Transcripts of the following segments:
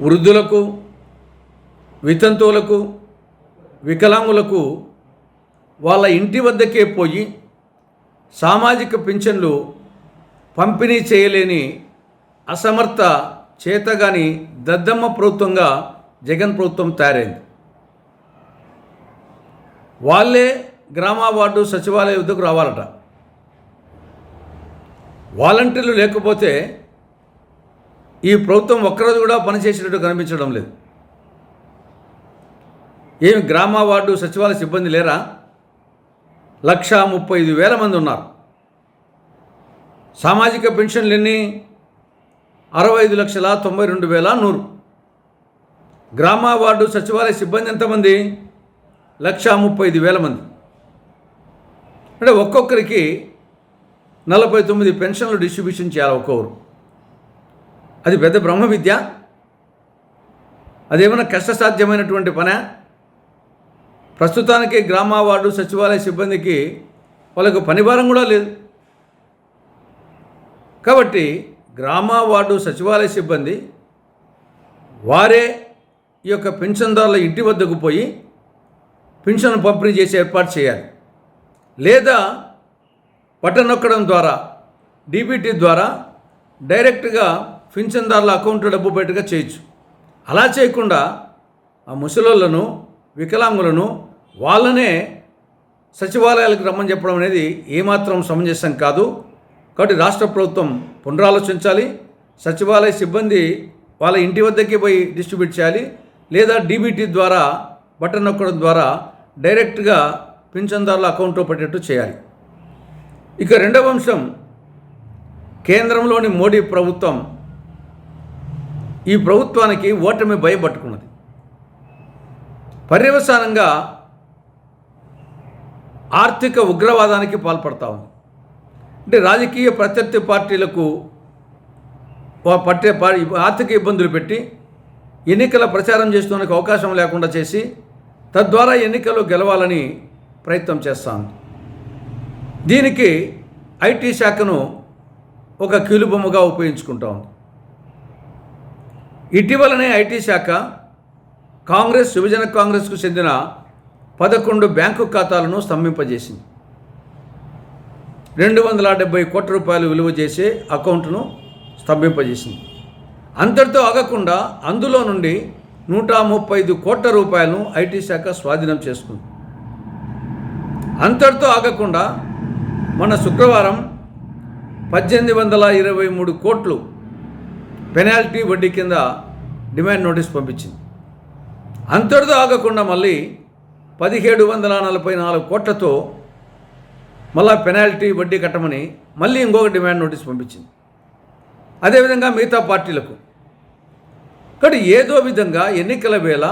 వృద్ధులకు వితంతువులకు వికలాంగులకు వాళ్ళ ఇంటి వద్దకే పోయి సామాజిక పింఛన్లు పంపిణీ చేయలేని అసమర్థ చేతగాని దద్దమ్మ ప్రభుత్వంగా జగన్ ప్రభుత్వం తయారైంది. వాళ్ళే గ్రామ వార్డు సచివాలయ వద్దకు రావాలట. వాలంటీర్లు లేకపోతే ఈ ప్రభుత్వం ఒక్కరోజు కూడా పనిచేసినట్టు కనిపించడం లేదు. ఏమి గ్రామ వార్డు సచివాలయ సిబ్బంది లేరా? లక్ష ముప్పై ఐదు వేల మంది ఉన్నారు. సామాజిక పెన్షన్లు ఎన్ని? అరవై ఐదు లక్షల తొంభై రెండు వేల నూరు. గ్రామ వార్డు సచివాలయ సిబ్బంది ఎంతమంది? లక్ష ముప్పై ఐదు వేల మంది. అంటే ఒక్కొక్కరికి నలభై తొమ్మిది పెన్షన్లు డిస్ట్రిబ్యూషన్ చేయాలి ఒక్కొక్కరు. అది పెద్ద బ్రహ్మ విద్య అదేమైనా కష్టసాధ్యమైనటువంటి పనే? ప్రస్తుతానికి గ్రామ వార్డు సచివాలయ సిబ్బందికి వాళ్ళకు పనిభారం కూడా లేదు. కాబట్టి గ్రామ వార్డు సచివాలయ సిబ్బంది వారే ఈ యొక్క పెన్షన్దారుల ఇంటి వద్దకు పోయి పెన్షన్ పంపిణీ చేసే ఏర్పాటు చేయాలి. లేదా బటన్ నొక్కడం ద్వారా డీబీటీ ద్వారా డైరెక్ట్గా పింఛన్దారుల అకౌంట్లో డబ్బు బయటగా చేయొచ్చు. అలా చేయకుండా ఆ ముసలోళ్ళను వికలాంగులను వాళ్ళనే సచివాలయాలకు రమ్మని చెప్పడం అనేది ఏమాత్రం సమంజసం కాదు. కాబట్టి రాష్ట్ర ప్రభుత్వం పునరాలోచించాలి. సచివాలయ సిబ్బంది వాళ్ళ ఇంటి వద్దకే పోయి డిస్ట్రిబ్యూట్ చేయాలి. లేదా డీబీటీ ద్వారా బటన్ నొక్కడం ద్వారా డైరెక్ట్గా పింఛన్దారుల అకౌంట్లో పడేట్టు చేయాలి. ఇక రెండవ అంశం కేంద్రంలోని మోడీ ప్రభుత్వం ఈ ప్రభుత్వానికి ఓటమి భయపట్టుకున్నది. పర్యవసానంగా ఆర్థిక ఉగ్రవాదానికి పాల్పడతా ఉంది. అంటే రాజకీయ ప్రత్యర్థి పార్టీలకు పట్టే ఆర్థిక ఇబ్బందులు పెట్టి ఎన్నికల ప్రచారం చేస్తున్నందుకు అవకాశం లేకుండా చేసి తద్వారా ఎన్నికలు గెలవాలని ప్రయత్నం చేస్తాను దీనికి ఐటీ శాఖను ఒక కీలుబొమ్మగా ఉపయోగించుకుంటా ఉంది. ఇటీవలనే ఐటీ శాఖ కాంగ్రెస్ విభజన కాంగ్రెస్కు చెందిన పదకొండు బ్యాంకు ఖాతాలను స్తంభింపజేసింది. రెండు వందల డెబ్బై కోట్ల రూపాయలు విలువ చేసే అకౌంట్ను స్తంభింపజేసింది. అంతటితో ఆగకుండా అందులో నుండి నూట ముప్పై ఐదు కోట్ల రూపాయలను ఐటీ శాఖ స్వాధీనం చేసుకుంది. అంతటితో ఆగకుండా మన శుక్రవారం పద్దెనిమిది వందల ఇరవై మూడు కోట్లు పెనాల్టీ వడ్డీ కింద డిమాండ్ నోటీస్ పంపించింది. అంతటితో ఆగకుండా మళ్ళీ పదిహేడు వందల నలభై నాలుగు కోట్లతో మళ్ళా పెనాల్టీ వడ్డీ కట్టమని మళ్ళీ ఇంకొక డిమాండ్ నోటీస్ పంపించింది. అదేవిధంగా మిగతా పార్టీలకు. కానీ ఏదో విధంగా ఎన్నికల వేళ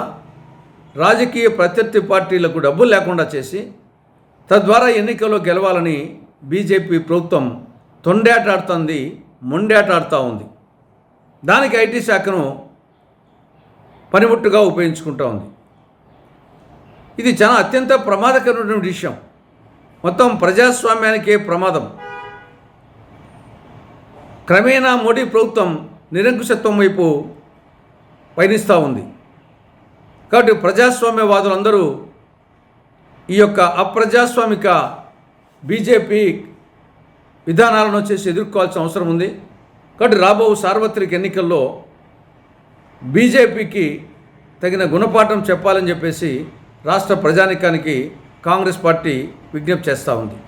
రాజకీయ ప్రత్యర్థి పార్టీలకు డబ్బులు లేకుండా చేసి తద్వారా ఎన్నికల్లో గెలవాలని బీజేపీ ప్రభుత్వం తొండేటాడుతుంది మొండేటాడుతూ ఉంది. దానికి ఐటీ శాఖను పనిముట్టుగా ఉపయోగించుకుంటూ ఉంది. ఇది చాలా అత్యంత ప్రమాదకరమైనటువంటి విషయం. మొత్తం ప్రజాస్వామ్యానికే ప్రమాదం. క్రమేణా మోడీ ప్రభుత్వం నిరంకుశత్వం వైపు పయనిస్తూ ఉంది. కాబట్టి ప్రజాస్వామ్యవాదులందరూ ఈ యొక్క అప్రజాస్వామిక బీజేపీ విధానాలను చేసి ఎదుర్కోవాల్సిన అవసరం ఉంది. కాబట్టి రాబో సార్వత్రిక ఎన్నికల్లో బీజేపీకి తగిన గుణపాఠం చెప్పాలని చెప్పేసి రాష్ట్ర ప్రజానికానికి కాంగ్రెస్ పార్టీ విజ్ఞప్తి చేస్తూ ఉంది.